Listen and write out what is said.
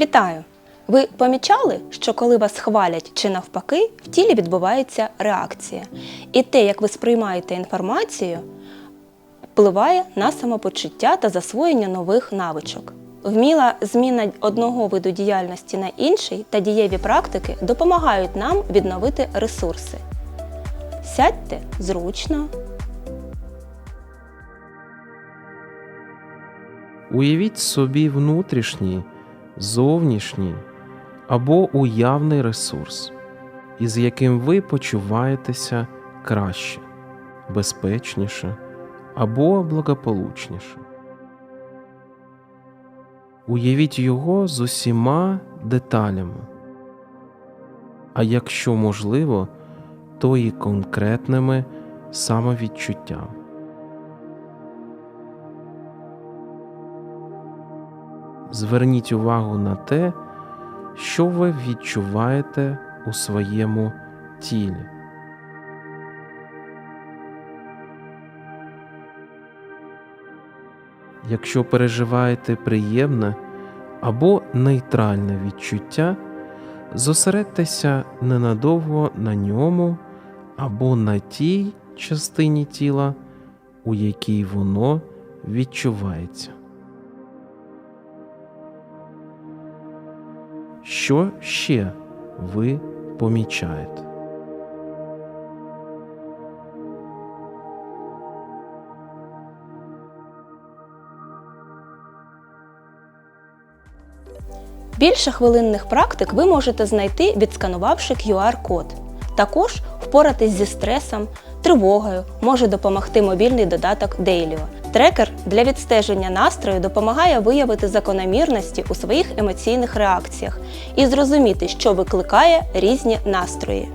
Вітаю! Ви помічали, що коли вас хвалять чи навпаки, в тілі відбувається реакція. І те, як ви сприймаєте інформацію, впливає на самопочуття та засвоєння нових навичок. Вміла зміна одного виду діяльності на інший та дієві практики допомагають нам відновити ресурси. Сядьте зручно, Уявіть собі внутрішній, зовнішній або уявний ресурс, із яким ви почуваєтеся краще, безпечніше або благополучніше. Уявіть його з усіма деталями, а якщо можливо, то і конкретними самовідчуттями. Зверніть увагу на те, що ви відчуваєте у своєму тілі. Якщо переживаєте приємне або нейтральне відчуття, зосередьтеся ненадовго на ньому або на тій частині тіла, у якій воно відчувається. Що ще ви помічаєте? Більше хвилинних практик ви можете знайти, відсканувавши QR-код. Також впоратись зі стресом, тривогою може допомогти мобільний додаток Dailyo. Трекер для відстеження настрою допомагає виявити закономірності у своїх емоційних реакціях і зрозуміти, що викликає різні настрої.